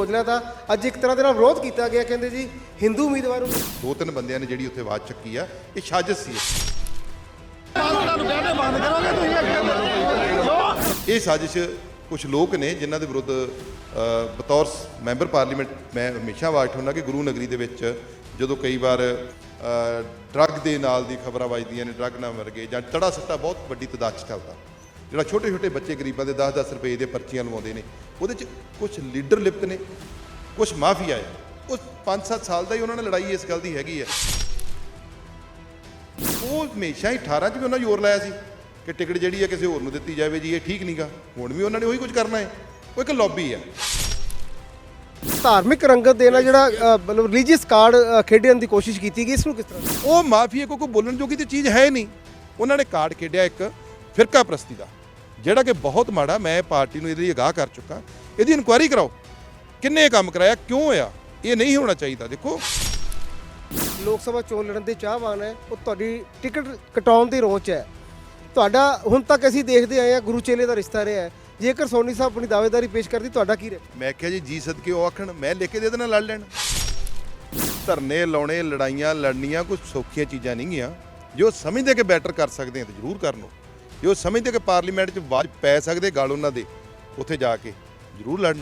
ਔਜਲਾ ਦਾ ਅੱਜ ਇੱਕ ਤਰ੍ਹਾਂ ਦੇ ਨਾਲ ਵਿਰੋਧ ਕੀਤਾ ਗਿਆ, ਕਹਿੰਦੇ ਜੀ, ਹਿੰਦੂ ਉਮੀਦਵਾਰ ਨੂੰ। ਦੋ ਤਿੰਨ ਬੰਦਿਆਂ ਨੇ ਜਿਹੜੀ ਉੱਥੇ ਆਵਾਜ਼ ਚੱਕੀ ਆ, ਇਹ ਸਾਜ਼ਿਸ਼ ਸੀ। ਇਹ ਸਾਜ਼ਿਸ਼ ਕੁਝ ਲੋਕ ਨੇ ਜਿਨ੍ਹਾਂ ਦੇ ਵਿਰੁੱਧ ਬਤੌਰ ਮੈਂਬਰ ਪਾਰਲੀਮੈਂਟ, ਮੈਂ ਹਮੇਸ਼ਾ ਆਵਾਜ਼ ਉਠਾਉਂਦਾ ਕਿ ਗੁਰੂ ਨਗਰੀ ਦੇ ਵਿੱਚ ਜਦੋਂ ਕਈ ਵਾਰ ਡਰੱਗ ਦੇ ਨਾਲ ਦੀ ਖਬਰਾਂ ਵੱਜਦੀਆਂ ਨੇ, ਡਰੱਗ ਨਾਲ ਮਰ ਗਏ ਜਾਂ ਤੜਾ ਸੱਟਾ ਬਹੁਤ ਵੱਡੀ ਤਦਾਦ 'ਚ ਚੱਲਦਾ। ਜਿਹੜਾ ਛੋਟੇ ਛੋਟੇ ਬੱਚੇ ਗਰੀਬਾਂ ਦੇ 10-10 ਰੁਪਏ ਦੇ ਪਰਚੀਆਂ ਲਵਾਉਂਦੇ ਨੇ ਉਹਦੇ 'ਚ ਕੁਝ ਲੀਡਰ ਲਿਪਤ ਨੇ ਕੁਝ ਮਾਫੀਆ ਹੈ ਉਹ 5-7 ਸਾਲ ਦਾ ਹੀ ਉਹਨਾਂ ਨੇ ਲੜਾਈ ਇਸ ਗੱਲ ਦੀ ਹੈਗੀ ਹੈ ਉਹ ਹਮੇਸ਼ਾ ਹੀ 18 ਚ ਵੀ ਉਹਨਾਂ ਜ਼ੋਰ ਲਾਇਆ ਸੀ ਕਿ ਟਿਕਟ ਜਿਹੜੀ ਹੈ ਕਿਸੇ ਹੋਰ ਨੂੰ ਦਿੱਤੀ ਜਾਵੇ ਜੀ ਇਹ ਠੀਕ ਨਹੀਂਗਾ। ਹੁਣ ਵੀ ਉਹਨਾਂ ਨੇ ਉਹੀ ਕੁਝ ਕਰਨਾ ਹੈ। ਉਹ ਇੱਕ ਲੌਬੀ ਹੈ ਧਾਰਮਿਕ ਰੰਗਤ ਦੇ ਨਾਲ ਜਿਹੜਾ ਮਤਲਬ ਰਿਲੀਜੀਅਸ ਕਾਰਡ ਖੇਡਣ ਦੀ ਕੋਸ਼ਿਸ਼ ਕੀਤੀ ਗਈ ਇਸ ਨੂੰ ਕਿਸ ਤਰ੍ਹਾਂ ਉਹ ਮਾਫੀਆ ਕੋ ਕੋਈ ਬੋਲਣ ਜੋਗੀ ਤੇ ਚੀਜ਼ ਹੈ ਨਹੀਂ। ਉਹਨਾਂ ਨੇ ਕਾਰਡ ਖੇਡਿਆ ਇੱਕ ਫਿਰਕਾ ਪ੍ਰਸਤੀ ਦਾ। ਜਿਹੜਾ ਕਿ ਬਹੁਤ ਮਾੜਾ ਮੈਂ ਪਾਰਟੀ ਨੂੰ ਇਹਦੇ ਲਈ ਅਗਾਹ ਕਰ ਚੁੱਕਾ। ਇਹਦੀ ਇਨਕੁਆਇਰੀ ਕਰਾਓ। ਕਿੰਨੇ ਕੰਮ ਕਰਾਇਆ? ਕਿਉਂ ਹੋਇਆ? ਇਹ ਨਹੀਂ ਹੋਣਾ ਚਾਹੀਦਾ ਦੇਖੋ। ਲੋਕ ਸਭਾ ਚੋਣ ਲੜਨ ਦੇ ਚਾਹਵਾਨ ਹੈ ਉਹ ਤੁਹਾਡੀ ਟਿਕਟ ਕਟਾਉਣ ਦੀ ਰੋਚ ਹੈ। ਤੁਹਾਡਾ ਹੁਣ ਤੱਕ ਅਸੀਂ ਦੇਖਦੇ ਆਏ ਆ ਗੁਰੂ ਚੇਲੇ ਦਾ ਰਿਸ਼ਤਾ ਰਿਹਾ ਹੈ। ਜੇਕਰ ਸੋਨੀ ਸਾਹਿਬ ਆਪਣੀ ਦਾਅਵੇਦਾਰੀ ਪੇਸ਼ ਕਰਦੀ ਤੁਹਾਡਾ ਕੀ ਰਹੇ? ਮੈਂ ਕਿਹਾ ਜੀ ਜੀ ਸਦਕੇ ਉਹ ਆਖਣ ਮੈਂ ਲਿਖ ਕੇ ਦੇ ਦੇਣਾ ਲੜ ਲੈਣ। ਧਰਨੇ ਲਾਉਣੇ ਲੜਾਈਆਂ ਲੜਨੀਆਂ ਕੁਝ ਸੌਖੀਆਂ ਚੀਜ਼ਾਂ ਨਹੀਂ ਗੀਆਂ। ਜੋ ਸਮਝਦੇ ਕਿ ਬੈਟਰ ਕਰ ਸਕਦੇ ਆ ਤੇ ਜ਼ਰੂਰ ਕਰਨ। ਲਓ ਜੋ ਸਮਝਦੇ ਕਿ ਪਾਰਲੀਮੈਂਟ 'ਚ ਆਵਾਜ਼ ਪੈ ਸਕਦੇ ਗੱਲ ਉਹਨਾਂ ਦੇ, ਉੱਥੇ ਜਾ ਕੇ। ਜ਼ਰੂਰ ਲੜ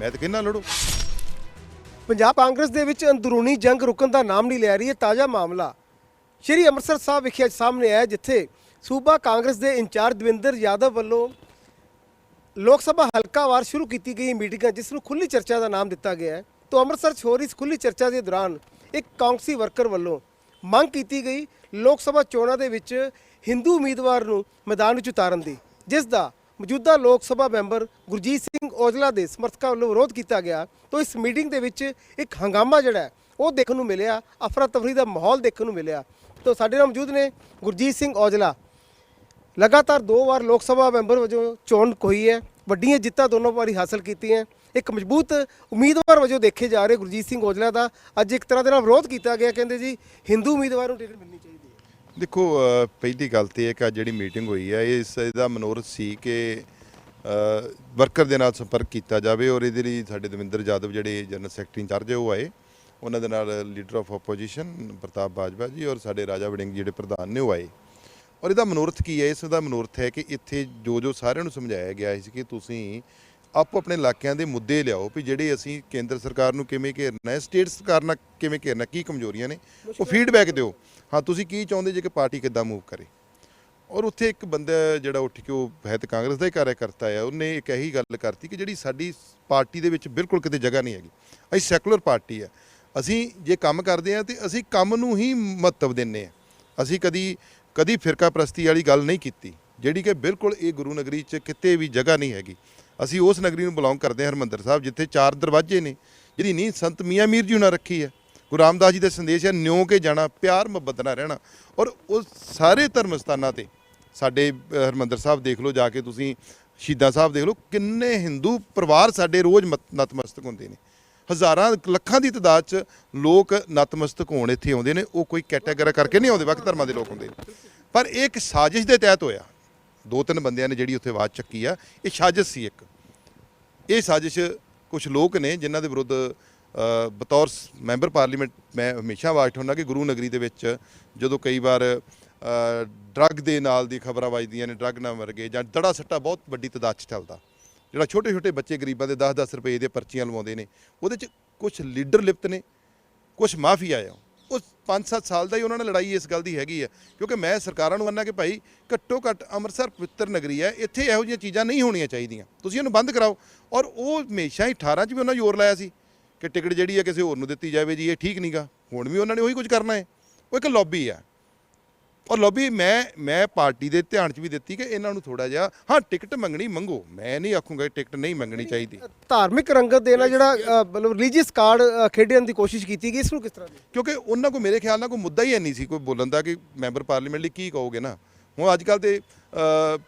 ਮੈਂ ਤਾਂ ਕਹਿੰਦਾ ਲੜੋ। ਪੰਜਾਬ ਕਾਂਗਰਸ ਦੇ ਵਿੱਚ ਅੰਦਰੂਨੀ ਜੰਗ ਰੁਕਣ ਦਾ ਨਾਮ ਨਹੀਂ ਲੈ ਰਹੀ ਹੈ ਤਾਜ਼ਾ ਮਾਮਲਾ। ਸ਼੍ਰੀ ਅੰਮ੍ਰਿਤਸਰ ਸਾਹਿਬ ਵਿਖੇ ਸਾਹਮਣੇ ਆਇਆ, ਜਿੱਥੇ ਸੂਬਾ ਕਾਂਗਰਸ ਦੇ ਇੰਚਾਰਜ ਦਵਿੰਦਰ ਯਾਦਵ ਵੱਲੋਂ ਲੋਕ ਸਭਾ ਹਲਕਾਵਾਰ ਸ਼ੁਰੂ ਕੀਤੀ ਗਈ ਮੀਟਿੰਗਾਂ, ਜਿਸ ਨੂੰ ਖੁੱਲੀ ਚਰਚਾ ਦਾ ਨਾਮ ਦਿੱਤਾ ਗਿਆ ਹੈ। ਤੋਂ ਅੰਮ੍ਰਿਤਸਰ 'ਚ ਹੋ ਰਹੀ ਇਸ ਖੁੱਲੀ ਚਰਚਾ ਦੇ ਦੌਰਾਨ ਇੱਕ ਕਾਂਗਰਸੀ ਵਰਕਰ ਵੱਲੋਂ ਮੰਗ ਕੀਤੀ ਗਈ, ਲੋਕ ਸਭਾ ਚੋਣਾਂ ਦੇ ਵਿੱਚ ਹਿੰਦੂ ਉਮੀਦਵਾਰ ਨੂੰ ਮੈਦਾਨ ਵਿੱਚ ਉਤਾਰਨ ਦੀ, ਜਿਸ ਦਾ ਮੌਜੂਦਾ ਲੋਕ ਸਭਾ ਮੈਂਬਰ ਗੁਰਜੀਤ ਸਿੰਘ ਔਜਲਾ ਦੇ ਸਮਰਥਕਾਂ ਵੱਲੋਂ ਵਿਰੋਧ ਕੀਤਾ ਗਿਆ, ਤਾਂ ਇਸ ਮੀਟਿੰਗ ਦੇ ਵਿੱਚ ਇੱਕ ਹੰਗਾਮਾ ਜਿਹੜਾ ਉਹ ਦੇਖਣ ਨੂੰ ਮਿਲਿਆ ਅਫਰਾ ਤਫਰੀ ਦਾ ਮਾਹੌਲ ਦੇਖਣ ਨੂੰ ਮਿਲਿਆ। ਤਾਂ ਸਾਡੇ ਨਾਲ ਮੌਜੂਦ ਨੇ ਗੁਰਜੀਤ ਸਿੰਘ ਔਜਲਾ। ਲਗਾਤਾਰ ਦੋ ਵਾਰ ਲੋਕ ਸਭਾ ਮੈਂਬਰ ਵਜੋਂ ਚੋਣ ਹੋਈ ਹੈ, ਵੱਡੀਆਂ ਜਿੱਤਾਂ ਦੋਨੋਂ ਵਾਰੀ ਹਾਸਲ ਕੀਤੀਆਂ ਇੱਕ ਮਜ਼ਬੂਤ ਉਮੀਦਵਾਰ ਵਜੋਂ ਦੇਖੇ ਜਾ ਰਹੇ ਗੁਰਜੀਤ ਸਿੰਘ ਔਜਲਾ ਦਾ ਅੱਜ ਇੱਕ ਤਰ੍ਹਾਂ ਦੇ ਨਾਲ ਵਿਰੋਧ ਕੀਤਾ ਗਿਆ, ਕਹਿੰਦੇ ਜੀ, ਹਿੰਦੂ ਉਮੀਦਵਾਰ ਨੂੰ ਟਿਕਟ ਮਿਲਣੀ ਚਾਹੀਦੀ ਦੇਖੋ ਪਹਿਲੀ ਗੱਲ ਤੇ ਇਹ ਕਿ ਅੱਜ ਜਿਹੜੀ ਮੀਟਿੰਗ ਹੋਈ ਹੈ, ਇਸ ਦਾ ਮਨੋਰਥ ਸੀ ਕਿ ਵਰਕਰ ਦੇ ਨਾਲ ਸੰਪਰਕ ਕੀਤਾ ਜਾਵੇ ਔਰ ਇਹਦੇ ਲਈ ਸਾਡੇ ਦਵਿੰਦਰ ਜਾਦਵ ਜਿਹੜੇ ਜਨਰਲ ਸੈਕਟਰੀ ਇੰਚਾਰਜ ਹੈ, ਉਹ ਆਏ। ਉਹਨਾਂ ਦੇ ਨਾਲ leader of opposition Pratap Bajwa ji ਔਰ ਸਾਡੇ ਰਾਜਾ ਵੜਿੰਗ ਜਿਹੜੇ ਪ੍ਰਧਾਨ ਨੇ, ਉਹ ਆਏ। ਔਰ ਇਹਦਾ ਮਨੋਰਥ ਕੀ ਹੈ? ਇਸ ਦਾ ਮਨੋਰਥ ਹੈ ਕਿ ਇੱਥੇ ਜੋ ਜੋ ਸਾਰਿਆਂ ਨੂੰ ਸਮਝਾਇਆ ਗਿਆ ਸੀ ਕਿ ਤੁਸੀਂ ਆਪੋ ਆਪਣੇ ਇਲਾਕਿਆਂ ਦੇ ਮੁੱਦੇ ਲਿਆਓ ਵੀ ਜਿਹੜੇ ਅਸੀਂ ਕੇਂਦਰ ਸਰਕਾਰ ਨੂੰ ਕਿਵੇਂ ਘੇਰਨਾ ਹੈ ਸਟੇਟ ਸਰਕਾਰ ਨਾਲ ਕਿਵੇਂ ਘੇਰਨਾ ਕੀ ਕਮਜ਼ੋਰੀਆਂ ਨੇ ਉਹ ਫੀਡਬੈਕ ਦਿਓ। ਹਾਂ ਤੁਸੀਂ ਕੀ ਚਾਹੁੰਦੇ ਜੇ ਕਿ ਪਾਰਟੀ ਕਿੱਦਾਂ ਮੂਵ ਕਰੇ? ਔਰ ਉੱਥੇ ਇੱਕ ਬੰਦਾ ਜਿਹੜਾ ਉੱਠ ਕੇ ਉਹ ਹੈ ਤੇ ਕਾਂਗਰਸ ਦਾ ਹੀ ਕਾਰਜਕਰਤਾ ਹੈ ਉਹਨੇ ਇੱਕ ਇਹੀ ਗੱਲ ਕਰਤੀ ਕਿ ਜਿਹੜੀ ਸਾਡੀ ਪਾਰਟੀ ਦੇ ਵਿੱਚ ਬਿਲਕੁਲ ਕਿਤੇ ਜਗ੍ਹਾ ਨਹੀਂ ਹੈਗੀ। ਅਸੀਂ ਸੈਕੂਲਰ ਪਾਰਟੀ ਹੈ। ਅਸੀਂ ਜੇ ਕੰਮ ਕਰਦੇ ਹਾਂ ਤੇ ਅਸੀਂ ਕੰਮ ਨੂੰ ਹੀ ਮਹੱਤਵ ਦਿੰਨੇ ਆ ਅਸੀਂ ਕਦੀ ਕਦੀ ਫਿਰਕਾ ਪ੍ਰਸਤੀ ਵਾਲੀ ਗੱਲ ਨਹੀਂ ਕੀਤੀ ਜਿਹੜੀ ਕਿ ਬਿਲਕੁਲ ਇਹ ਗੁਰੂ ਨਗਰੀ 'ਚ ਕਿਤੇ ਵੀ ਜਗ੍ਹਾ ਨਹੀਂ ਹੈਗੀ। ਅਸੀਂ ਉਸ ਨਗਰੀ ਨੂੰ ਬਿਲੋਂਗ ਕਰਦੇ ਹਾਂ ਹਰਮੰਦਰ ਸਾਹਿਬ ਜਿੱਥੇ ਚਾਰ ਦਰਵਾਜ਼ੇ ਨੇ ਜਿਹੜੀ ਨਹੀਂ ਸੰਤ ਮੀਆਂ ਮੀਰ ਜੀ ਉਹਨਾਂ ਰੱਖੀ ਹੈ। ਗੁਰੂ ਰਾਮਦਾਸ ਜੀ ਦਾ ਸੰਦੇਸ਼ ਹੈ ਨਿਉ ਕੇ ਜਾਣਾ ਪਿਆਰ ਮੁਹੱਬਤ ਨਾਲ ਰਹਿਣਾ। ਔਰ ਉਹ ਸਾਰੇ ਧਰਮ ਸਥਾਨਾਂ ਤੇ ਸਾਡੇ ਅ, ਹਰਿਮੰਦਰ ਸਾਹਿਬ ਦੇਖ ਲਓ ਜਾ ਕੇ ਤੁਸੀਂ ਸ਼ਹੀਦਾਂ ਸਾਹਿਬ ਦੇਖ ਲਓ ਕਿੰਨੇ ਹਿੰਦੂ ਪਰਿਵਾਰ ਸਾਡੇ ਰੋਜ਼ ਮਤ- ਨਤਮਸਤਕ ਹੁੰਦੇ ਨੇ। ਹਜ਼ਾਰਾਂ ਲੱਖਾਂ ਦੀ ਤਾਦਾਦ 'ਚ ਲੋਕ ਨਤਮਸਤਕ ਹੋਣ ਇੱਥੇ ਆਉਂਦੇ ਨੇ ਉਹ ਕੋਈ ਕੈਟਾਗਰੀ ਕਰਕੇ ਨਹੀਂ ਆਉਂਦੇ ਵੱਖ ਧਰਮਾਂ ਦੇ ਲੋਕ ਹੁੰਦੇ ਪਰ ਇਹ ਇੱਕ ਸਾਜ਼ਿਸ਼ ਦੇ ਤਹਿਤ ਹੋਇਆ। ਦੋ ਤਿੰਨ ਬੰਦਿਆਂ ਨੇ ਜਿਹੜੀ ਉੱਥੇ ਆਵਾਜ਼ ਚੱਕੀ ਆ, ਇਹ ਸਾਜ਼ਿਸ਼ ਸੀ ਇੱਕ। ਇਹ ਸਾਜ਼ਿਸ਼ ਕੁਝ ਲੋਕ ਨੇ ਜਿਨ੍ਹਾਂ ਦੇ ਵਿਰੁੱਧ ਬਤੌਰ ਮੈਂਬਰ ਪਾਰਲੀਮੈਂਟ, ਮੈਂ ਹਮੇਸ਼ਾ ਆਵਾਜ਼ ਉਠਾਉਂਦਾ ਕਿ ਗੁਰੂ ਨਗਰੀ ਦੇ ਵਿੱਚ ਜਦੋਂ ਕਈ ਵਾਰ ਡਰੱਗ ਦੇ ਨਾਲ ਦੀ ਖਬਰਾਂ ਵੱਜਦੀਆਂ ਨੇ, ਡਰੱਗ ਨਾਲ ਵਰਗੇ ਜਾਂ ਦੜਾ ਸੱਟਾ ਬਹੁਤ ਵੱਡੀ ਤਦਾਦ 'ਚ ਚੱਲਦਾ। ਜਿਹੜਾ ਛੋਟੇ ਛੋਟੇ ਬੱਚੇ ਗਰੀਬਾਂ ਦੇ 10-10 ਰੁਪਏ ਦੇ ਪਰਚੀਆਂ ਲਵਾਉਂਦੇ ਨੇ, ਉਹਦੇ 'ਚ ਕੁਝ ਲੀਡਰ ਲਿਪਤ ਨੇ ਕੁਝ ਮਾਫੀਆ ਆ। ਉਸ 5-7 ਸਾਲ ਦਾ ਹੀ ਉਹਨਾਂ ਨਾਲ ਲੜਾਈ ਇਸ ਗੱਲ ਦੀ ਹੈਗੀ ਹੈ। ਕਿਉਂਕਿ ਮੈਂ ਸਰਕਾਰਾਂ ਨੂੰ ਮੰਨਣਾ ਕਿ ਭਾਈ ਘੱਟੋ ਘੱਟ ਅੰਮ੍ਰਿਤਸਰ ਪਵਿੱਤਰ ਨਗਰੀ ਹੈ, ਇੱਥੇ ਇਹੋ ਜਿਹੀਆਂ ਚੀਜ਼ਾਂ ਨਹੀਂ ਹੋਣੀਆਂ ਚਾਹੀਦੀਆਂ। ਤੁਸੀਂ ਇਹਨੂੰ ਬੰਦ ਕਰਾਓ। ਔਰ ਉਹ ਹਮੇਸ਼ਾ ਹੀ 18 ਚ ਵੀ ਉਹਨਾਂ ਜ਼ੋਰ ਲਾਇਆ ਸੀ ਕਿ ਟਿਕਟ ਜਿਹੜੀ ਹੈ ਕਿਸੇ ਹੋਰ ਨੂੰ ਦਿੱਤੀ ਜਾਵੇ ਜੀ, ਇਹ ਠੀਕ ਨਹੀਂਗਾ ਹੁਣ ਵੀ ਉਹਨਾਂ ਨੇ ਉਹੀ ਕੁਝ ਕਰਨਾ ਹੈ। ਉਹ ਇੱਕ ਲੌਬੀ ਹੈ। ਔਰ ਲੌਬੀ ਮੈਂ ਮੈਂ ਪਾਰਟੀ ਦੇ ਧਿਆਨ 'ਚ ਵੀ ਦਿੱਤੀ ਕਿ ਇਹਨਾਂ ਨੂੰ ਥੋੜਾ ਜਿਹਾ ਹਾਂ ਟਿਕਟ ਮੰਗਣੀ ਮੰਗੋ। ਮੈਂ ਨਹੀਂ ਆਖੂੰਗਾ ਟਿਕਟ ਨਹੀਂ ਮੰਗਣੀ ਚਾਹੀਦੀ। ਧਾਰਮਿਕ ਰੰਗਤ ਦੇ ਨਾਲ ਜਿਹੜਾ ਮਤਲਬ ਰਿਲੀਜੀਅਸ ਕਾਰਡ ਖੇਡਣ ਦੀ ਕੋਸ਼ਿਸ਼ ਕੀਤੀ ਗਈ ਇਸ ਨੂੰ ਕਿਸ ਤਰ੍ਹਾਂ ਦੀ ਕਿਉਂਕਿ ਉਹਨਾਂ ਕੋ ਮੇਰੇ ਖਿਆਲ ਨਾਲ ਕੋਈ ਮੁੱਦਾ ਹੀ ਨਹੀਂ ਸੀ ਕੋਈ ਬੋਲਣ ਦਾ ਕਿ ਮੈਂਬਰ ਪਾਰਲੀਮੈਂਟ ਲਈ ਕੀ ਕਹੋਗੇ ਨਾ। ਹੁਣ ਅੱਜ ਕੱਲ ਤੇ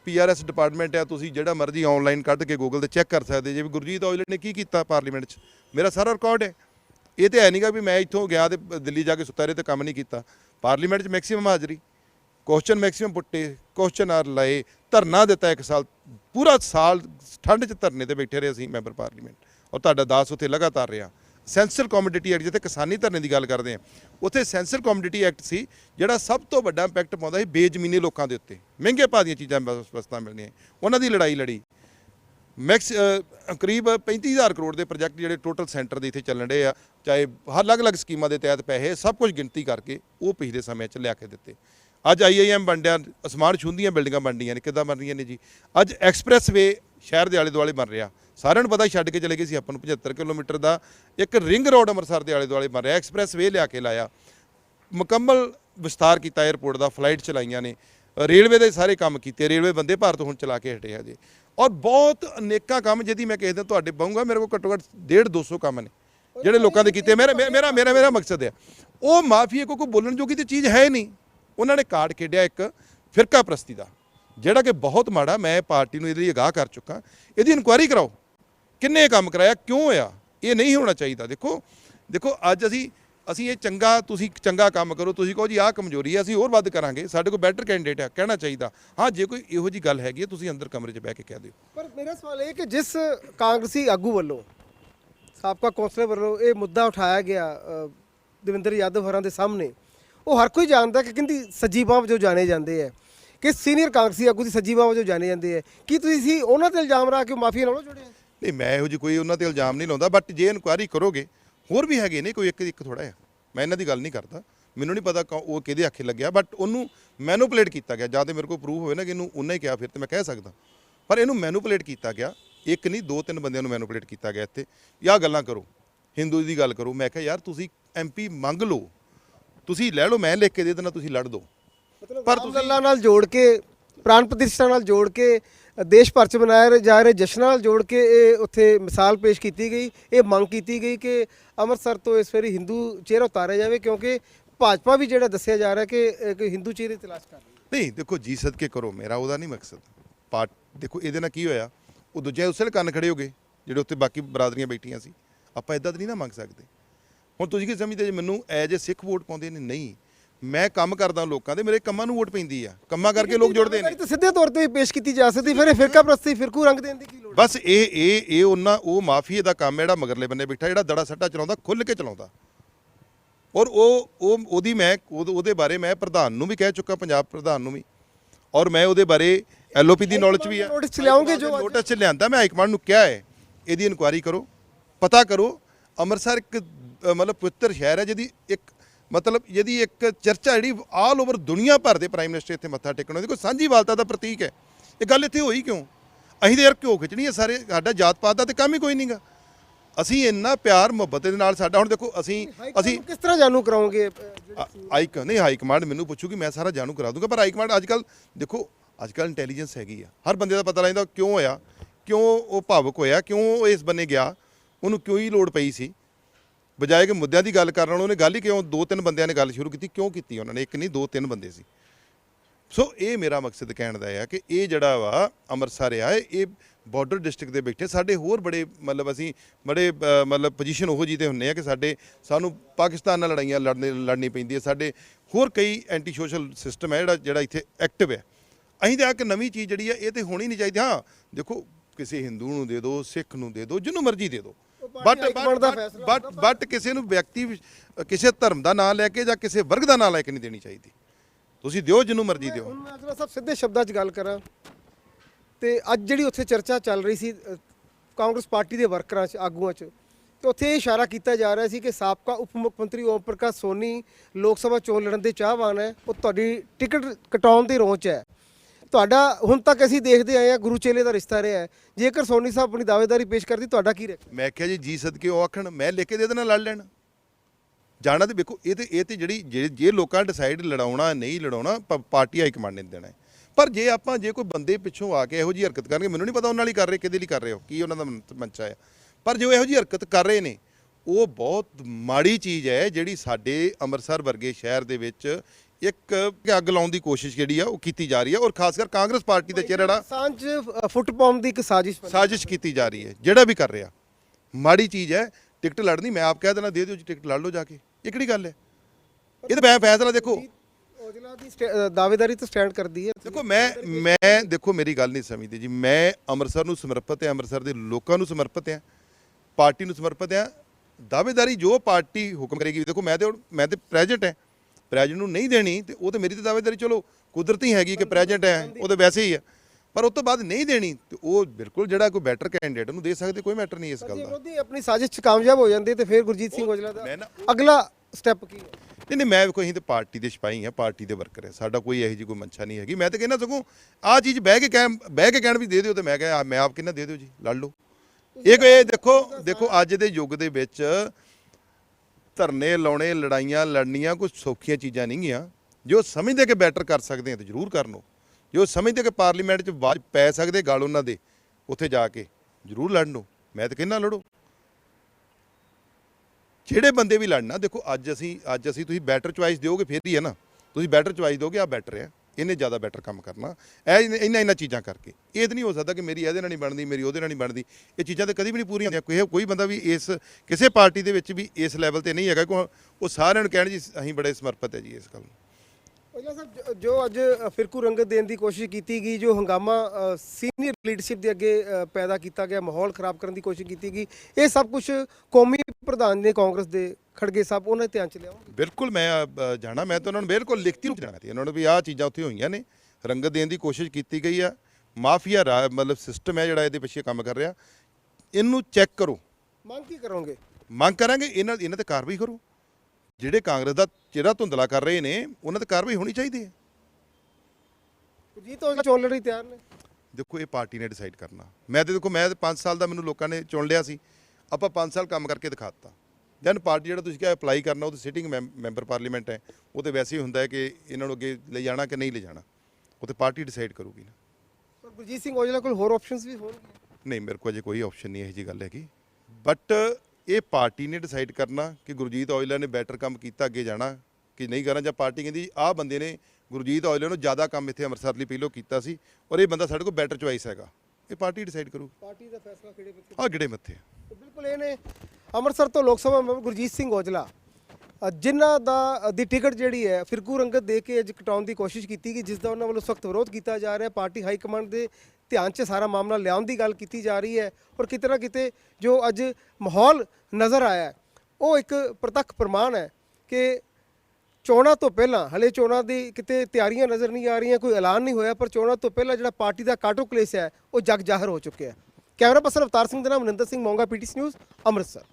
ਪੀਆਰਐਸ ਡਿਪਾਰਟਮੈਂਟ ਹੈ ਤੁਸੀਂ ਜਿਹੜਾ ਮਰਜ਼ੀ ਆਨਲਾਈਨ ਕੱਢ ਕੇ ਗੂਗਲ ਤੇ ਚੈੱਕ ਕਰ ਸਕਦੇ ਜੇ ਵੀ ਗੁਰਜੀਤ ਔਜਲੇ ਨੇ ਕੀ ਕੀਤਾ ਪਾਰਲੀਮੈਂਟ 'ਚ। ਮੇਰਾ ਸਾਰਾ ਰਿਕਾਰਡ ਹੈ। ਇਹ ਤੇ ਹੈ ਨਹੀਂਗਾ ਵੀ ਮੈਂ ਇੱਥੋਂ ਗਿਆ ਤੇ ਦਿੱਲੀ ਜਾ ਕੇ ਸੁੱਤਾ ਰਹੇ ਤੇ ਕੰਮ ਨਹੀਂ ਕੀਤਾ। ਪਾਰਲੀਮੈਂਟ 'ਚ ਮੈਕਸਿਮਮ ਹਾਜ਼ਰੀ। ਕੁਐਸਚਨ ਮੈਕਸਿਮਮ ਪੁੱਟੇ ਕੁਐਸਚਨ ਆਰ ਲਏ ਧਰਨਾ ਦਿੱਤਾ ਇੱਕ ਸਾਲ ਪੂਰਾ ਸਾਲ ਠੰਡ 'ਚ ਧਰਨੇ ਤੇ ਬੈਠੇ ਰਹੇ ਅਸੀਂ ਮੈਂਬਰ ਪਾਰਲੀਮੈਂਟ। ਔਰ ਤੁਹਾਡਾ ਦਾਸ ਉੱਥੇ ਲਗਾਤਾਰ ਰਿਹਾ। ਸੈਂਸਰ ਕਮੋਡਿਟੀ ਐਕਟ ਜਿੱਥੇ ਕਿਸਾਨੀ ਧਰਨੇ ਦੀ ਗੱਲ ਕਰਦੇ ਆ ਉੱਥੇ ਸੈਂਸਰ ਕਮੋਡਿਟੀ ਐਕਟ ਸੀ ਜਿਹੜਾ ਸਭ ਤੋਂ ਵੱਡਾ ਇੰਪੈਕਟ ਪਾਉਂਦਾ ਸੀ ਬੇਜ਼ਮੀਨੇ ਲੋਕਾਂ ਦੇ ਉੱਤੇ। ਮਹਿੰਗੇ ਭਾਅ ਦੀਆਂ ਚੀਜ਼ਾਂ ਵਸਤਾਂ ਮਿਲਣੀਆਂ ਉਹਨਾਂ ਦੀ ਲੜਾਈ ਲੜੀ। ਮੈਕਸ ਅ, ਕਰੀਬ 35000 ਕਰੋੜ ਦੇ ਪ੍ਰੋਜੈਕਟ ਜਿਹੜੇ ਟੋਟਲ ਸੈਂਟਰ ਦੇ ਇੱਥੇ ਚੱਲਣ ਰਹੇ ਆ ਚਾਹੇ ਹਰ ਅਲੱਗ-ਅਲੱਗ ਸਕੀਮਾਂ ਦੇ ਤਹਿਤ ਪੈਸੇ ਸਭ ਕੁਝ ਗਿਣਤੀ ਕਰਕੇ ਉਹ ਪਿਛਲੇ ਸਮੇਂ 'ਚ ਲਿਆ ਕੇ ਦਿੱਤੇ। ਅੱਜ ਆਈਆਈਐਮ ਬਣਦਿਆਂ ਅਸਮਾਨ ਛੂੰਦੀਆਂ ਬਿਲਡਿੰਗਾਂ ਬਣ ਰਹੀਆਂ ਨੇ, ਕਿੱਦਾਂ ਬਣ ਰਹੀਆਂ ਨੇ ਜੀ? ਅੱਜ ਐਕਸਪ੍ਰੈਸ ਵੇ ਸ਼ਹਿਰ ਦੇ ਆਲੇ ਦੁਆਲੇ ਬਣ ਰਿਹਾ। ਸਾਰਿਆਂ ਨੂੰ ਪਤਾ ਹੀ ਛੱਡ ਕੇ ਚਲੇ ਗਏ ਸੀ ਆਪਾਂ ਨੂੰ 75 ਕਿਲੋਮੀਟਰ ਦਾ ਇੱਕ ਰਿੰਗ ਰੋਡ ਅੰਮ੍ਰਿਤਸਰ ਦੇ ਆਲੇ ਦੁਆਲੇ ਬਣ ਰਿਹਾ। ਐਕਸਪ੍ਰੈਸ ਵੇ ਲਿਆ ਕੇ ਲਾਇਆ। ਮੁਕੰਮਲ ਵਿਸਤਾਰ ਕੀਤਾ 에ਅਰਪੋਰਟ ਦਾ, ਫਲਾਈਟ ਚਲਾਈਆਂ ਨੇ। ਰੇਲਵੇ ਦੇ ਸਾਰੇ ਕੰਮ ਕੀਤੇ। ਰੇਲਵੇ ਬੰਦੇ ਭਾਰਤ ਹੁਣ ਚਲਾ ਕੇ ਹਟੇ ਆ ਜੀ। ਔਰ ਬਹੁਤ ਅਨੇਕਾਂ ਕੰਮ ਜਿਹਦੀ ਮੈਂ ਕਿਸੇ ਦਿਨ ਤੁਹਾਡੇ ਪਾਉਂਗਾ ਮੇਰੇ ਕੋਲ ਘੱਟੋ ਘੱਟ 1.5 200 ਕੰਮ ਨੇ, ਜਿਹੜੇ ਲੋਕਾਂ ਦੇ ਕੀਤੇ। ਮੇਰਾ ਮੇਰਾ ਮੇਰਾ ਮੇਰਾ ਮਕਸਦ ਹੈ ਉਹ ਮਾਫੀਏ ਕੋ ਕੋਈ ਬੋਲਣ ਜੋਗੀ ਤੇ ਚੀਜ਼ ਹੈ ਨਹੀਂ। ਉਹਨਾਂ ਨੇ ਕਾਰਡ ਖੇਡਿਆ ਇੱਕ ਫਿਰਕਾ ਪ੍ਰਸਤੀ ਦਾ ਜਿਹੜਾ ਕਿ ਬਹੁਤ ਮਾੜਾ ਮੈਂ ਪਾਰਟੀ ਨੂੰ ਇਹਦੇ ਲਈ ਅਗਾਹ ਕਰ ਚੁੱਕਾ। ਇਹਦੀ ਇਨਕੁਆਇਰੀ ਕਰਾਓ। ਕਿੰਨੇ ਕੰਮ ਕਰਾਇਆ? ਕਿਉਂ ਹੋਇਆ? ਇਹ ਨਹੀਂ ਹੋਣਾ ਚਾਹੀਦਾ। ਦੇਖੋ ਦੇਖੋ ਅੱਜ ਅਸੀਂ ਅਸੀਂ ਇਹ ਚੰਗਾ ਤੁਸੀਂ ਚੰਗਾ ਕੰਮ ਕਰੋ ਤੁਸੀਂ ਕਹੋ ਜੀ ਆਹ ਕਮਜ਼ੋਰੀ ਹੈ ਅਸੀਂ ਹੋਰ ਵੱਧ ਕਰਾਂਗੇ। ਸਾਡੇ ਕੋਲ ਬੈਟਰ ਕੈਂਡੀਡੇਟ ਹੈ ਕਹਿਣਾ ਚਾਹੀਦਾ। ਹਾਂ ਜੇ ਕੋਈ ਇਹੋ ਜੀ ਗੱਲ ਹੈਗੀ ਹੈ ਤੁਸੀਂ ਅੰਦਰ ਕਮਰੇ 'ਚ ਬਹਿ ਕੇ ਕਹਿ ਦਿਓ। ਪਰ ਮੇਰਾ ਸਵਾਲ ਇਹ ਕਿ ਜਿਸ ਕਾਂਗਰਸੀ ਆਗੂ ਵੱਲੋਂ ਸਾਬਕਾ ਕੌਂਸਲਰ ਵੱਲੋਂ ਇਹ ਮੁੱਦਾ ਉਠਾਇਆ ਗਿਆ ਅ, ਦਵਿੰਦਰ ਯਾਦਵ ਹੋਰਾਂ ਦੇ ਸਾਹਮਣੇ ਉਹ ਹਰ ਕੋਈ ਜਾਣਦਾ ਕਿ ਕਹਿੰਦੀ ਸੱਜੀ ਬਾਂਹ ਵਜੋਂ ਜਾਣੇ ਜਾਂਦੇ ਹੈ ਕਿ ਸੀਨੀਅਰ ਕਾਂਗਰਸੀ ਆਗੂ ਦੀ ਸੱਜੀ ਬਾਂਹ ਵਜੋਂ ਜਾਣੇ ਜਾਂਦੇ ਹੈ ਕੀ ਤੁਸੀਂ ਸੀ ਉਹਨਾਂ ਤੇ ਇਲਜ਼ਾਮ ਲਾ ਕੇ ਮਾਫੀਆ ਨਾਲੋਂ ਜੁੜੇ ਨਹੀਂ, ਮੈਂ ਇਹੋ ਜਿਹੀ ਕੋਈ ਉਹਨਾਂ ਤੇ ਇਲਜ਼ਾਮ ਨਹੀਂ ਲਾਉਂਦਾ ਬਟ ਜੇ ਇਨਕੁਆਇਰੀ ਕਰੋਗੇ, ਹੋਰ ਵੀ ਹੈਗੇ ਨੇ, ਕੋਈ ਇੱਕ ਇੱਕ ਥੋੜਾ ਆ ਮੈਂ ਇਹਨਾਂ ਦੀ ਗੱਲ ਨਹੀਂ ਕਰਦਾ। ਮੈਨੂੰ ਨਹੀਂ ਪਤਾ ਕੌ- ਉਹ ਕਿਹਦੇ ਆਖੇ ਲੱਗਿਆ ਬਟ ਉਹਨੂੰ ਮੈਨੂਪਲੇਟ ਕੀਤਾ ਗਿਆ। ਜਾਂ ਤੇ ਮੇਰੇ ਕੋਲ ਪ੍ਰੂਫ ਹੋਵੇ ਨਾ ਕਿ ਇਹਨੂੰ ਉਹਨੇ ਕਿਹਾ, ਫਿਰ ਤੇ ਮੈਂ ਕਹਿ ਸਕਦਾ। ਪਰ ਇਹਨੂੰ ਮੈਨੂਪਲੇਟ ਕੀਤਾ ਗਿਆ। ਇੱਕ ਨਹੀਂ, ਦੋ, ਤਿੰਨ ਬੰਦਿਆਂ ਨੂੰ ਮੈਨੂਪਲੇਟ ਕੀਤਾ ਗਿਆ ਇੱਥੇ। ਯਾ ਗੱਲਾਂ ਕਰੋ। ਹਿੰਦੂ ਦੀ ਗੱਲ ਕਰੋ। ਮੈਂ ਕਿਹਾ, ਯਾਰ, ਤੁਸੀਂ ਐਮਪੀ ਮੰਗ ਲਓ। ਤੁਸੀਂ ਲੈ ਲਓ ਮੈਂ ਲਿਖ ਕੇ ਦੇ ਦੇਣਾ ਤੁਸੀਂ ਲੜ ਮਤਲਬ ਪਰ ਤੁਸੀਂ- ਤੁਸੀਂ ਨਾਲ ਜੋੜ ਕੇ ਪ੍ਰਾਣ ਪ੍ਰਤਿਸ਼ਠਾ ਨਾਲ ਜੋੜ ਕੇ ਦੇਸ਼ ਭਰ ਚ ਮਨਾਏ ਜਾ ਰਹੇ ਜਸ਼ਨਾਂ ਨਾਲ ਜੋੜ ਕੇ ਇਹ ਉੱਥੇ ਮਿਸਾਲ ਪੇਸ਼ ਕੀਤੀ ਗਈ। ਇਹ ਮੰਗ ਕੀਤੀ ਗਈ ਕਿ ਅੰਮ੍ਰਿਤਸਰ ਤੋਂ ਇਸ ਵਾਰੀ ਹਿੰਦੂ ਚਿਹਰਾ ਉਤਾਰਿਆ ਜਾਵੇ ਕਿਉਂਕਿ ਭਾਜਪਾ ਵੀ ਜਿਹੜਾ ਦੱਸਿਆ ਜਾ ਰਿਹਾ ਕਿ ਕੋਈ ਹਿੰਦੂ ਚਿਹਰੇ ਦੀ ਤਲਾਸ਼ ਕਰ ਰਹੀ ਨਹੀਂ ਦੇਖੋ ਜੀ ਸਦਕੇ ਕਰੋ ਮੇਰਾ ਉਹਦਾ ਨਹੀਂ ਮਕਸਦ। ਪਾਰਟ ਦੇਖੋ ਇਹਦੇ ਨਾਲ ਕੀ ਹੋਇਆ? ਉਹ ਦੂਜੇ ਉਸੇ ਕੰਨ ਖੜੇ ਹੋ ਗਏ ਜਿਹੜੇ ਉੱਤੇ ਬਾਕੀ ਬਰਾਦਰੀਆਂ ਬੈਠੀਆਂ ਸੀ। ਆਪਾਂ ਇਦਾਂ ਤਾਂ ਨਹੀਂ ਨਾ ਮੰਗ ਸਕਦੇ। ਹੁਣ ਤੁਸੀਂ ਕੀ ਸਮਝਦੇ ਜੇ ਮੈਨੂੰ ਐਜ ਏ ਸਿੱਖ ਵੋਟ ਪਾਉਂਦੇ ਨੇ? ਨਹੀਂ। ਮੈਂ ਕੰਮ ਕਰਦਾ ਲੋਕਾਂ ਦੇ ਮੇਰੇ ਕੰਮਾਂ ਨੂੰ ਵੋਟ ਪੈਂਦੀ ਆ। ਕੰਮਾਂ ਕਰਕੇ ਲੋਕ ਜੁੜਦੇ ਨੇ। ਤਾਂ ਸਿੱਧੇ ਤੌਰ ਤੇ ਪੇਸ਼ ਕੀਤੀ ਜਾ ਸਕਦੀ ਫਿਰ ਇਹ ਫਿਰਕਾ ਪ੍ਰਸਤੀ ਫਿਰਕੂ ਰੰਗ ਦੇਣ ਦੀ ਕੀ ਲੋੜ ਬਸ ਇਹ ਇਹ ਇਹ ਉਹਨਾਂ ਉਹ ਮਾਫੀਏ ਦਾ ਕੰਮ ਹੈ ਜਿਹੜਾ ਮਗਰਲੇ ਬੰਨੇ ਬੈਠਾ ਜਿਹੜਾ ਦੜਾ ਸੱਟਾ ਚਲਾਉਂਦਾ ਖੁੱਲ ਕੇ ਚਲਾਉਂਦਾ। ਔਰ ਉਹ ਉਹ ਉਹਦੀ ਮੈਂ ਉਹਦੇ ਬਾਰੇ ਮੈਂ ਪ੍ਰਧਾਨ ਨੂੰ ਵੀ ਕਹਿ ਚੁੱਕਾ ਪੰਜਾਬ ਪ੍ਰਧਾਨ ਨੂੰ ਵੀ। ਔਰ ਮੈਂ ਉਹਦੇ ਬਾਰੇ ਐਲਓਪੀ ਦੀ ਨੌਲੇਜ ਵੀ ਹੈ ਨੋਟਿਸ ਚ ਲਿਆਓਗੇ ਜੋ ਨੋਟਿਸ ਚ ਲਿਆਂਦਾ ਮੈਂ ਹਾਈਕਮਾਂਡ ਨੂੰ ਕਿਹਾ ਹੈ। ਇਹਦੀ ਇਨਕੁਆਇਰੀ ਕਰੋ। ਪਤਾ ਕਰੋ ਅੰਮ੍ਰਿਤਸਰ ਇੱਕ ਮਤਲਬ ਪਵਿੱਤਰ ਸ਼ਹਿਰ ਹੈ ਜਿਹਦੀ ਇੱਕ ਮਤਲਬ ਜਿਹਦੀ ਇੱਕ ਚਰਚਾ ਜਿਹੜੀ ਆਲ ਓਵਰ ਦੁਨੀਆ ਭਰ ਦੇ ਪ੍ਰਾਈਮ ਮਿਨਿਸਟਰ ਇੱਥੇ ਮੱਥਾ ਟੇਕਣ ਉਹਦੀ ਕੋਈ ਸਾਂਝੀ ਵਾਲਤਾ ਦਾ ਪ੍ਰਤੀਕ ਹੈ। ਇਹ ਗੱਲ ਇੱਥੇ ਹੋਈ ਕਿਉਂ? ਅਸੀਂ ਤਾਂ ਯਾਰ ਕਿਉਂ ਖਿੱਚਣੀ ਹੈ ਸਾਰੇ ਸਾਡਾ ਜਾਤ ਪਾਤ ਦਾ ਤੇ ਕੰਮ ਹੀ ਕੋਈ ਨਹੀਂਗਾ ਅਸੀਂ ਇੰਨਾ ਪਿਆਰ ਮੁਹੱਬਤ ਦੇ ਨਾਲ ਸਾਡਾ ਹੁਣ ਦੇਖੋ ਅਸੀਂ ਅਸੀਂ ਕਿਸ ਤਰ੍ਹਾਂ ਜਾਣੂ ਕਰਾਉਂਗੇ? ਹਾਈ ਕ ਨਹੀਂ ਹਾਈ ਕਮਾਂਡ ਮੈਨੂੰ ਪੁੱਛੂਗੀ ਮੈਂ ਸਾਰਾ ਜਾਣੂ ਕਰਾ ਦੂੰਗਾ ਪਰ ਹਾਈ ਕਮਾਂਡ ਅੱਜ ਕੱਲ ਦੇਖੋ ਅੱਜ ਕੱਲ ਇੰਟੈਲੀਜੈਂਸ ਹੈਗੀ ਆ। ਹਰ ਬੰਦੇ ਦਾ ਪਤਾ ਲੱਗਦਾ ਕਿਉਂ ਹੋਇਆ ਕਿਉਂ ਉਹ ਭਾਵੁਕ ਹੋਇਆ ਕਿਉਂ ਇਸ ਬੰਨੇ ਗਿਆ ਉਹਨੂੰ ਕਿਉਂ ਹੀ ਲੋੜ ਪਈ ਸੀ? ਬਜਾਏ ਕਿ ਮੁੱਦਿਆਂ ਦੀ ਗੱਲ ਕਰਨ ਉਹਨੇ ਗੱਲ ਹੀ ਕਿਉਂ ਦੋ ਤਿੰਨ ਬੰਦਿਆਂ ਨੇ ਗੱਲ ਸ਼ੁਰੂ ਕੀਤੀ, ਕਿਉਂ ਕੀਤੀ ਉਹਨਾਂ ਨੇ? ਇੱਕ ਨਹੀਂ, ਦੋ ਤਿੰਨ ਬੰਦੇ ਸੀ। ਸੋ ਇਹ ਮੇਰਾ ਮਕਸਦ ਕਹਿਣ ਦਾ ਹੈ ਕਿ ਇਹ ਜਿਹੜਾ ਵਾ ਅੰਮ੍ਰਿਤਸਰ ਆ, ਇਹ ਬਾਰਡਰ ਡਿਸਟ੍ਰਿਕਟ ਦੇ ਬੈਠੇ, ਸਾਡੇ ਹੋਰ ਬੜੇ ਮਤਲਬ ਅਸੀਂ ਬੜੇ ਮਤਲਬ ਪੋਜੀਸ਼ਨ ਉਹੋ ਜਿਹੀ ਤੇ ਹੁੰਨੇ ਆ ਕਿ ਸਾਡੇ, ਸਾਨੂੰ ਪਾਕਿਸਤਾਨ ਨਾਲ ਲੜਾਈਆਂ ਲੜਨੇ, ਲੜਨੀ ਪੈਂਦੀ ਹੈ ਸਾਡੇ ਹੋਰ ਕਈ ਐਂਟੀ ਸੋਸ਼ਲ ਸਿਸਟਮ ਹੈ ਜਿਹੜਾ ਜਿਹੜਾ ਇੱਥੇ ਐਕਟਿਵ ਹੈ ਅਸੀਂ ਤਾਂ ਇੱਕ ਨਵੀਂ ਚੀਜ਼ ਜਿਹੜੀ ਹੈ ਇਹ ਤੇ ਹੋਣੀ ਨਹੀਂ ਚਾਹੀਦੀ। ਹਾਂ, ਦੇਖੋ, ਕਿਸੇ ਹਿੰਦੂ ਨੂੰ ਦੇ ਦਿਓ ਸਿੱਖ ਨੂੰ ਦੇ ਦਿਓ ਜਿਹਨੂੰ ਮਰਜ਼ੀ ਦੇ ਦਿਓ ਬਟ ਬਟ ਬਟ ਕਿਸੇ ਨੂੰ ਵਿਅਕਤੀ ਵਿ- ਕਿਸੇ ਧਰਮ ਦਾ ਨਾਂ ਲੈ ਕੇ ਜਾਂ ਕਿਸੇ ਵਰਗ ਦਾ ਨਾਂ ਲੈ ਕੇ ਨਹੀਂ ਦੇਣੀ ਚਾਹੀਦੀ। ਤੁਸੀਂ ਦਿਓ ਜਿਹਨੂੰ ਮਰਜ਼ੀ ਦਿਓ। ਹੁਣ ਮੈਂ ਅਜਲਾ ਸਾਹਿਬ ਸਿੱਧੇ ਸ਼ਬਦਾਂ 'ਚ ਗੱਲ ਕਰਾਂ। ਤੇ ਅੱਜ ਜਿਹੜੀ ਉੱਥੇ ਚਰਚਾ ਚੱਲ ਰਹੀ ਸੀ ਅ, ਕਾਂਗਰਸ ਪਾਰਟੀ ਦੇ ਵਰਕਰਾਂ 'ਚ ਆਗੂਆਂ 'ਚ ਤੇ ਉੱਥੇ ਇਹ ਇਸ਼ਾਰਾ ਕੀਤਾ ਜਾ ਰਿਹਾ ਸੀ ਕਿ ਸਾਬਕਾ ਉਪ ਮੁੱਖ ਮੰਤਰੀ ਓਮ ਪ੍ਰਕਾਸ਼ ਸੋਨੀ ਲੋਕ ਸਭਾ ਚੋਣ ਲੜਨ ਦੇ ਚਾਹਵਾਨ ਹੈ। ਉਹ ਤੁਹਾਡੀ ਟਿਕਟ ਕਟਾਉਣ ਦੀ ਰੋਂਚ ਹੈ। ਤੁਹਾਡਾ ਹੁਣ ਤੱਕ ਅਸੀਂ ਦੇਖਦੇ ਆਏ ਆ ਗੁਰੂ ਚੇਲੇ ਦਾ ਰਿਸ਼ਤਾ ਰਿਹਾ ਹੈ। ਜੇਕਰ ਸੋਨੀ ਸਾਹਿਬ ਆਪਣੀ ਦਾਅਵੇਦਾਰੀ ਪੇਸ਼ ਕਰਦੀ, ਤੁਹਾਡਾ ਕੀ ਰਿਹਾ? ਮੈਂ ਕਿਹਾ ਜੀ ਜੀ ਸਦਕੇ ਉਹ ਆਖਣ, ਮੈਂ ਲਿਖ ਕੇ ਦੇ ਇਹਦੇ ਨਾਲ ਲੜ ਲੈਣ। ਜਾਣਾ ਤੇ ਵੇਖੋ, ਇਹ ਤੇ ਇਹ ਤੇ ਜਿਹੜੀ, ਜੇ ਲੋਕਾਂ ਡਿਸਾਈਡ ਲੜਾਉਣਾ, ਨਹੀਂ ਲੜਾਉਣਾ ਪਾਰਟੀ ਹਾਈ ਕਮਾਂਡ ਨੇ ਦੇਣਾ ਪਰ ਜੇ ਆਪਾਂ, ਜੇ ਕੋਈ ਬੰਦੇ ਪਿੱਛੋਂ ਆ ਕੇ ਇਹੋ ਜੀ ਹਰਕਤ ਕਰਨਗੇ, ਮੈਨੂੰ ਨਹੀਂ ਪਤਾ ਉਹਨਾਂ ਲਈ ਕਰ ਰਹੇ, ਕਿਹਦੇ ਲਈ ਕਰ ਰਹੇ ਹੋ, ਕੀ ਉਹਨਾਂ ਦਾ ਮਨ- ਹੈ ਪਰ ਜੋ ਇਹੋ ਜੀ ਹਰਕਤ ਕਰ ਰਹੇ ਨੇ, ਉਹ ਬਹੁਤ ਮਾੜੀ ਚੀਜ਼ ਹੈ, ਜਿਹੜੀ ਸਾਡੇ ਅੰਮ੍ਰਿਤਸਰ ਵਰਗੇ ਸ਼ਹਿਰ ਦੇ ਵਿੱਚ ਇੱਕ ਅੱਗ ਲਾਉਣ ਦੀ ਕੋਸ਼ਿਸ਼ ਜਿਹੜੀ ਆ ਉਹ ਕੀਤੀ ਜਾ ਰਹੀ ਹੈ ਔਰ ਖਾਸ ਕਰ ਕਾਂਗਰਸ ਪਾਰਟੀ ਦੇ ਚਿਹਰਾ ਸਾਂਝ ਫੁੱਟ ਪਾਉਣ ਦੀ ਇੱਕ ਸਾਜ਼ਿਸ਼। ਸਾਜ਼ਿਸ਼ ਕੀਤੀ ਜਾ ਰਹੀ ਹੈ ਜਿਹੜਾ ਵੀ ਕਰ ਰਿਹਾ। ਮਾੜੀ ਚੀਜ਼ ਹੈ ਟਿਕਟ ਲੜਨੀ ਮੈਂ ਆਪ ਕਹਿ ਦੇਣਾ ਦੇ ਦਿਓ ਜੀ ਟਿਕਟ ਲੜ ਲਓ ਜਾ ਕੇ। ਇਹ ਕਿਹੜੀ ਗੱਲ ਹੈ? ਇਹ ਤਾਂ ਮੈਂ ਫੈਸਲਾ ਦੇਖੋ। ਔਜਲਾ ਦੀ ਦਾਅਵੇਦਾਰੀ ਤੋਂ ਸਟੈਂਡ ਕਰਦੀ ਹੈ। ਦੇਖੋ ਮੈਂ ਮੈਂ ਦੇਖੋ ਮੇਰੀ ਗੱਲ ਨਹੀਂ ਸਮਝਦੇ ਜੀ। ਮੈਂ ਅੰਮ੍ਰਿਤਸਰ ਨੂੰ ਸਮਰਪਿਤ ਹਾਂ ਅੰਮ੍ਰਿਤਸਰ ਦੇ ਲੋਕਾਂ ਨੂੰ ਸਮਰਪਿਤ ਹਾਂ ਪਾਰਟੀ ਨੂੰ ਸਮਰਪਿਤ ਆ ਦਾਅਵੇਦਾਰੀ ਜੋ ਪਾਰਟੀ ਹੁਕਮ ਕਰੇਗੀ ਦੇਖੋ ਮੈਂ ਤੇ ਮੈਂ ਤੇ ਪ੍ਰੈਜ਼ੀਡੈਂਟ ਹੈ। ਪ੍ਰੈਜ਼ੀਡੈਂਟ ਨੂੰ ਨਹੀਂ ਦੇਣੀ ਤੇ ਉਹ ਤੇ ਮੇਰੀ ਤੇ ਦਾਅਵੇਦਾਰੀ ਚਲੋ ਕੁਦਰਤੀ ਹੈਗੀ ਕਿ ਪ੍ਰੈਜ਼ੀਡੈਂਟ ਹੈ ਉਹ ਤਾਂ ਵੈਸੇ ਹੀ ਹੈ। ਪਰ ਉਸ ਤੋਂ ਬਾਅਦ ਨਹੀਂ ਦੇਣੀ ਤੇ ਉਹ ਬਿਲਕੁਲ ਜਿਹੜਾ ਕੋਈ ਬੈਟਰ ਕੈਂਡੀਡੇਟ ਉਹਨੂੰ ਦੇ ਸਕਦੇ ਕੋਈ ਮੈਟਰ ਨਹੀਂ ਇਸ ਗੱਲ ਜੇ ਦਾ। ਵਿਰੋਧੀ ਆਪਣੀ ਸਾਜ਼ਿਸ਼ 'ਚ ਕਾਮਯਾਬ ਹੋ ਜਾਂਦੇ ਤੇ ਫਿਰ ਗੁਰਜੀਤ ਸਿੰਘ ਔਜਲਾ ਦਾ ਮੈਂ ਨਾ ਅਗਲਾ ਸਟੈਪ ਕੀ ਹੈ? ਨਹੀਂ ਨਹੀਂ ਮੈਂ ਕੋਈ ਅਸੀਂ ਤੇ ਪਾਰਟੀ ਦੇ ਸਿਪਾਹੀ ਆ ਪਾਰਟੀ ਦੇ ਵਰਕਰ ਹੈ। ਸਾਡਾ ਕੋਈ ਇਹੋ ਜਿਹੀ ਕੋਈ ਮਨਸ਼ਾ ਨਹੀਂ ਹੈਗੀ। ਮੈਂ ਤਾਂ ਕਹਿੰਦਾ ਸਗੋਂ ਆਹ ਚੀਜ਼ ਬਹਿ ਕੇ ਕਹਿ ਬਹਿ ਕੇ ਕਹਿਣ ਵੀ ਦੇ ਦਿਓ ਤੇ ਮੈਂ ਕਿਹਾ ਮੈਂ ਆਪ ਕਿੰਨਾ ਦੇ ਦਿਓ ਜੀ? ਲੜ ਲਓ। ਇਹ ਕੋਈ ਦੇਖੋ ਦੇਖੋ ਅੱਜ ਦੇ ਯੁੱਗ ਦੇ ਵਿੱਚ ਧਰਨੇ ਲਾਉਣੇ, ਲੜਾਈਆਂ ਲੜਨੀਆਂ ਕੋਈ ਸੌਖੀਆਂ ਚੀਜ਼ਾਂ ਨਹੀਂ ਗੀਆਂ। ਜੋ ਸਮਝਦੇ ਕਿ ਬੈਟਰ ਕਰ ਸਕਦੇ ਆ ਤੇ ਜ਼ਰੂਰ ਕਰਨੋ ਜੋ ਸਮਝਦੇ ਕਿ ਪਾਰਲੀਮੈਂਟ 'ਚ ਆਵਾਜ਼ ਪੈ ਸਕਦੇ ਗੱਲ ਉਹਨਾਂ ਦੇ, ਉੱਥੇ ਜਾ ਕੇ ਜ਼ਰੂਰ ਲੜਨੋ ਮੈਂ ਤਾਂ ਕਹਿੰਦਾ ਲੜੋ। ਜਿਹੜੇ ਬੰਦੇ ਵੀ ਲੜਨਾ, ਦੇਖੋ ਅੱਜ ਅਸੀਂ ਅੱਜ ਅਸੀਂ ਤੁਸੀਂ ਬੈਟਰ ਚੁਆਇਸ ਦਿਓਗੇ, ਫਿਰ ਹੀ ਹੈ ਨਾ। ਤੁਸੀਂ ਬੈਟਰ ਚੁਆਇਸ ਦਿਓਗੇ ਆ ਬੈਟਰ ਹੈ ਇਹਨੇ ਜ਼ਿਆਦਾ ਬੈਟਰ ਕੰਮ ਕਰਨਾ। ਇਹ ਇਹਨਾਂ ਇਹਨਾਂ ਚੀਜ਼ਾਂ ਕਰਕੇ। ਇਹ ਤਾਂ ਨਹੀਂ ਹੋ ਸਕਦਾ ਕਿ ਮੇਰੀ ਇਹਦੇ ਨਾਲ ਨਹੀਂ ਬਣਦੀ, ਮੇਰੀ ਉਹਦੇ ਨਾਲ ਨਹੀਂ ਬਣਦੀ। ਇਹ ਚੀਜ਼ਾਂ ਤਾਂ ਕਦੀ ਵੀ ਨਹੀਂ ਪੂਰੀਆਂ ਹੁੰਦੀਆਂ। ਕੋਈ ਕੋਈ ਬੰਦਾ ਵੀ ਇਸ ਕਿਸੇ ਪਾਰਟੀ ਦੇ ਵਿੱਚ ਵੀ ਇਸ ਲੈਵਲ ਤੇ ਨਹੀਂ ਹੈਗਾ। ਕਿ ਉਹ- ਉਹ ਸਾਰਿਆਂ ਨੂੰ ਕਹਿਣ ਜੀ, ਅਸੀਂ ਬੜੇ ਸਮਰਪਿਤ ਹੈ ਜੀ ਇਸ ਗੱਲ ਨੂੰ। ਔਜਲਾ ਸਾਹਿਬ ਜੋ- ਅੱਜ ਫਿਰਕੂ ਰੰਗਤ ਦੇਣ ਦੀ ਕੋਸ਼ਿਸ਼ ਕੀਤੀ ਗਈ ਜੋ ਹੰਗਾਮਾ ਸੀਨੀਅਰ ਲੀਡਰਸ਼ਿਪ ਦੇ ਅੱਗੇ ਪੈਦਾ ਕੀਤਾ ਗਿਆ ਮਾਹੌਲ ਖਰਾਬ ਕਰਨ ਦੀ ਕੋਸ਼ਿਸ਼ ਕੀਤੀ ਗਈ ਇਹ ਸਭ ਕੁਝ ਕੌਮੀ ਪ੍ਰਧਾਨ ਨੇ ਕਾਂਗਰਸ ਦੇ ਖੜਗੇ ਸਾਹਿਬ ਉਹਨਾਂ ਧਿਆਨ ਚ ਲਿਆਉਂਗੇ ਬਿਲਕੁਲ ਮੈਂ ਜਾਣਾ ਮੈਂ ਤਾਂ ਉਹਨਾਂ ਨੂੰ ਬਿਲਕੁਲ ਲਿਖਤੀ ਰੂਪ ਜਾਣਾ ਤੇ ਉਹਨਾਂ ਨੂੰ ਵੀ ਆਹ ਚੀਜ਼ਾਂ ਉੱਥੇ ਹੋਈਆਂ ਨੇ। ਰੰਗਤ ਦੇਣ ਦੀ ਕੋਸ਼ਿਸ਼ ਕੀਤੀ ਗਈ ਆ। ਮਾਫੀਆ ਮਤਲਬ ਸਿਸਟਮ ਹੈ ਜਿਹੜਾ ਇਹਦੇ ਪਿੱਛੇ ਕੰਮ ਕਰ ਰਿਹਾ। ਇਹਨੂੰ ਚੈੱਕ ਕਰੋ। ਮੰਗ ਕੀ ਕਰੋਗੇ? ਮੰਗ ਕਰਾਂਗੇ ਇਹਨਾਂ ਇਹਨਾਂ ਤੇ ਕਾਰਵਾਈ ਕਰੋ। ਜਿਹੜੇ ਕਾਂਗਰਸ ਦਾ ਚਿਹਰਾ ਧੁੰਦਲਾ ਕਰ ਰਹੇ ਨੇ ਉਹਨਾਂ ਤੇ ਕਾਰਵਾਈ ਹੋਣੀ ਚਾਹੀਦੀ ਹੈ। ਗੁਰਜੀਤ ਔਜਲਾ ਚੋਣ ਲੜੀ ਤਿਆਰ ਨੇ। ਦੇਖੋ ਇਹ ਪਾਰਟੀ ਨੇ ਡਿਸਾਈਡ ਕਰਨਾ। ਮੈਂ ਤੇ ਦੇਖੋ ਮੈਂ ਤੇ 5 ਸਾਲ ਦਾ ਮੈਨੂੰ ਲੋਕਾਂ ਨੇ ਚੁਣ ਲਿਆ ਸੀ। ਆਪਾਂ 5 ਸਾਲ ਕੰਮ ਕਰਕੇ ਦਿਖਾਤਾ ਦੈਨ ਪਾਰਟੀ ਜਿਹੜਾ ਤੁਸੀਂ ਕਿਹਾ ਅਪਲਾਈ ਕਰਨਾ ਉਹ ਤੇ ਸਿਟਿੰਗ ਮੈਂਬਰ ਪਾਰਲੀਮੈਂਟ ਹੈ। ਉਹ ਤੇ ਵੈਸੇ ਹੀ ਹੁੰਦਾ ਹੈ ਕਿ ਇਹਨਾਂ ਨੂੰ ਅੱਗੇ ਲੈ ਜਾਣਾ ਕਿ ਨਹੀਂ ਲੈ ਜਾਣਾ। ਉਹ ਤੇ ਪਾਰਟੀ ਡਿਸਾਈਡ ਕਰੂਗੀ ਨਾ। ਪਰ ਗੁਰਜੀਤ ਸਿੰਘ ਔਜਲਾ ਕੋਲ ਹੋਰ ਆਪਸ਼ਨਸ ਵੀ ਹੋਣਗੇ। ਨਹੀਂ ਮੇਰੇ ਕੋਲ ਅਜੇ ਕੋਈ ਆਪਸ਼ਨ ਨਹੀਂ ਇਹੋ ਜੀ ਗੱਲ ਹੈਗੀ। ਬਟ ਇਹ ਪਾਰਟੀ ਨੇ ਡਿਸਾਈਡ ਕਰਨਾ ਕਿ ਗੁਰਜੀਤ ਔਜਲਾ ਨੇ ਬੈਟਰ ਕੰਮ ਕੀਤਾ ਅੱਗੇ ਜਾਣਾ ਕਿ ਨਹੀਂ ਕਰਨਾ? ਜਾਂ ਪਾਰਟੀ ਕਹਿੰਦੀ ਆਹ ਬੰਦੇ ਨੇ ਗੁਰਜੀਤ ਔਜਲਾ ਨੂੰ ਜ਼ਿਆਦਾ ਕੰਮ ਇੱਥੇ ਅੰਮ੍ਰਿਤਸਰ ਲਈ ਪਹਿਲੋਂ ਕੀਤਾ ਸੀ ਔਰ ਇਹ ਬੰਦਾ ਸਾਡੇ ਕੋਲ ਬੈਟਰ ਚੁਆਇਸ ਹੈਗਾ। ਇਹ ਪਾਰਟੀ ਡਿਸਾਈਡ ਕਰੂ। ਪਾਰਟੀ ਦਾ ਫੈਸਲਾ ਕਿਹੜੇ ਮੱਥੇ? ਆ। ਤੇ ਬਿਲਕੁਲ ਇਹ ਨੇ ਅੰਮ੍ਰਿਤਸਰ ਤੋਂ ਲੋਕ ਸਭਾ ਮੈਂਬਰ ਗੁਰਜੀਤ ਸਿੰਘ ਔਜਲਾ ਜਿਨ੍ਹਾਂ ਦਾ ਦੀ ਟਿਕਟ ਜਿਹੜੀ ਹੈ, ਫਿਰਕੂ ਰੰਗਤ ਦੇ ਕੇ ਅੱਜ ਕਟਾਉਣ ਦੀ ਕੋਸ਼ਿਸ਼ ਕੀਤੀ ਗਈ, ਜਿਸ ਦਾ ਉਹਨਾਂ ਵੱਲੋਂ ਸਖਤ ਵਿਰੋਧ ਕੀਤਾ ਜਾ ਰਿਹਾ ਪਾਰਟੀ ਹਾਈ ਕਮਾਂਡ ਦੇ ਧਿਆਨ 'ਚ ਸਾਰਾ ਮਾਮਲਾ ਲਿਆਉਣ ਦੀ ਗੱਲ ਕੀਤੀ ਜਾ ਰਹੀ ਹੈ ਔਰ ਕਿਤੇ ਨਾ ਕਿਤੇ ਜੋ ਅੱਜ ਮਾਹੌਲ ਨਜ਼ਰ ਆਇਆ ਉਹ ਇੱਕ ਪ੍ਰਤੱਖ ਪ੍ਰਮਾਣ ਹੈ ਕਿ ਚੋਣਾਂ ਤੋਂ ਪਹਿਲਾਂ, ਹਲੇ ਚੋਣਾਂ ਦੀ ਕਿਤੇ ਤਿਆਰੀਆਂ ਨਜ਼ਰ ਨਹੀਂ ਆ ਰਹੀਆਂ, ਕੋਈ ਐਲਾਨ ਨਹੀਂ ਹੋਇਆ, ਪਰ ਚੋਣਾਂ ਤੋਂ ਪਹਿਲਾਂ ਜਿਹੜਾ ਪਾਰਟੀ ਦਾ ਕਾਟੋ ਕਲੇਸ਼ ਹੈ, ਉਹ ਜਗ ਜ਼ਾਹਰ ਹੋ ਚੁੱਕਿਆ ਹੈ। ਕੈਮਰਾ ਪਰਸਨ ਅਵਤਾਰ ਸਿੰਘ ਦੇ ਨਾਮ ਮਨਿੰਦਰ ਸਿੰਘ ਮੌਂਗਾ, ਪੀਟੀਸੀ ਨਿਊਜ਼, ਅੰਮ੍ਰਿਤਸਰ।